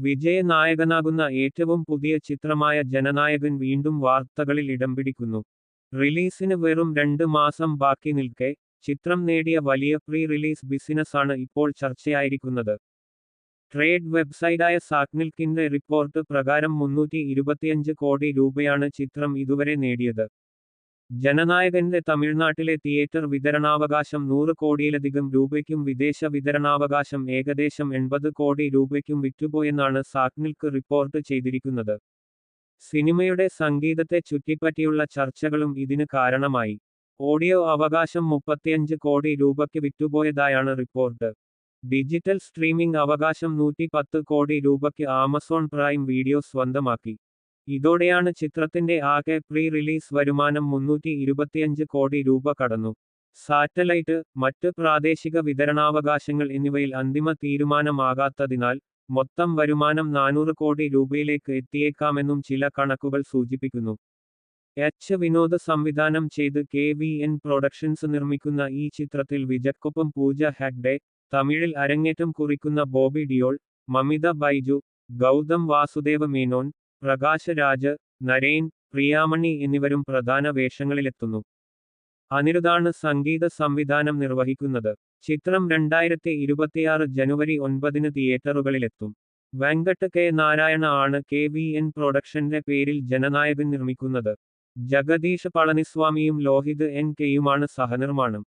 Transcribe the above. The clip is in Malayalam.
വിജയ നായകനാകുന്ന ഏറ്റവും പുതിയ ചിത്രമായ ജനനായകൻ വീണ്ടും വാർത്തകളിൽ ഇടം പിടിക്കുന്നു. റിലീസിന് വെറും രണ്ട് മാസം ബാക്കി നിൽക്കെ ചിത്രം നേടിയ വലിയ പ്രീ റിലീസ് ബിസിനസ്സാണ് ഇപ്പോൾ ചർച്ചയായിരിക്കുന്നത്. ട്രേഡ് വെബ്സൈറ്റായ സാക്നിൽക്കിന്റെ റിപ്പോർട്ട് പ്രകാരം മുന്നൂറ്റി ഇരുപത്തിയഞ്ച് കോടി രൂപയാണ് ചിത്രം ഇതുവരെ നേടിയത്. ജനനായകന്റെ തമിഴ്നാട്ടിലെ തിയേറ്റർ വിതരണാവകാശം നൂറ് കോടിയിലധികം രൂപയ്ക്കും വിദേശ വിതരണാവകാശം ഏകദേശം എൺപത് കോടി രൂപയ്ക്കും വിറ്റുപോയെന്നാണ് സാഗ്നിൽക്ക് റിപ്പോർട്ട് ചെയ്തിരിക്കുന്നത്. സിനിമയുടെ സംഗീതത്തെ ചുറ്റിപ്പറ്റിയുള്ള ചർച്ചകളും ഇതിന് കാരണമായി. ഓഡിയോ അവകാശം മുപ്പത്തിയഞ്ച് കോടി രൂപയ്ക്ക് വിറ്റുപോയതായാണ് റിപ്പോർട്ട്. ഡിജിറ്റൽ സ്ട്രീമിംഗ് അവകാശം നൂറ്റി പത്ത് കോടി രൂപയ്ക്ക് ആമസോൺ പ്രൈം വീഡിയോ സ്വന്തമാക്കി. ഇതോടെയാണ് ചിത്രത്തിന്റെ ആകെ പ്രീ റിലീസ് വരുമാനം മുന്നൂറ്റി ഇരുപത്തിയഞ്ച് കോടി രൂപ കടന്നു. സാറ്റലൈറ്റ് മറ്റ് പ്രാദേശിക വിതരണാവകാശങ്ങൾ എന്നിവയിൽ അന്തിമ തീരുമാനമാകാത്തതിനാൽ മൊത്തം വരുമാനം നാനൂറ് കോടി രൂപയിലേക്ക് എത്തിയേക്കാമെന്നും ചില കണക്കുകൾ സൂചിപ്പിക്കുന്നു. എച്ച് വിനോദ് സംവിധാനം ചെയ്ത് കെ വി എൻ പ്രൊഡക്ഷൻസ് നിർമ്മിക്കുന്ന ഈ ചിത്രത്തിൽ വിജക്കൊപ്പം പൂജ ഹെഗ്ഡെ തമിഴിൽ അരങ്ങേറ്റം കുറിക്കുന്ന ബോബി ഡിയോൾ മമിത ബൈജു ഗൗതം വാസുദേവ മേനോൻ പ്രകാശ് രാജ് നരേൻ പ്രിയാമണി എന്നിവരും പ്രധാന വേഷങ്ങളിലെത്തുന്നു. അനിരുദ്ധാണ് സംഗീത സംവിധാനം നിർവഹിക്കുന്നത്. ചിത്രം രണ്ടായിരത്തി ഇരുപത്തിയാറ് ജനുവരി ഒൻപതിന് തിയേറ്ററുകളിലെത്തും. വെങ്കട്ട് കെ. നാരായണ ആണ് കെ വി എൻ പ്രൊഡക്ഷന്റെ പേരിൽ ജനനായകൻ നിർമ്മിക്കുന്നത്. ജഗദീഷ് പളനിസ്വാമിയും ലോഹിത് എൻ കെയുമാണ് സഹനിർമ്മാണം.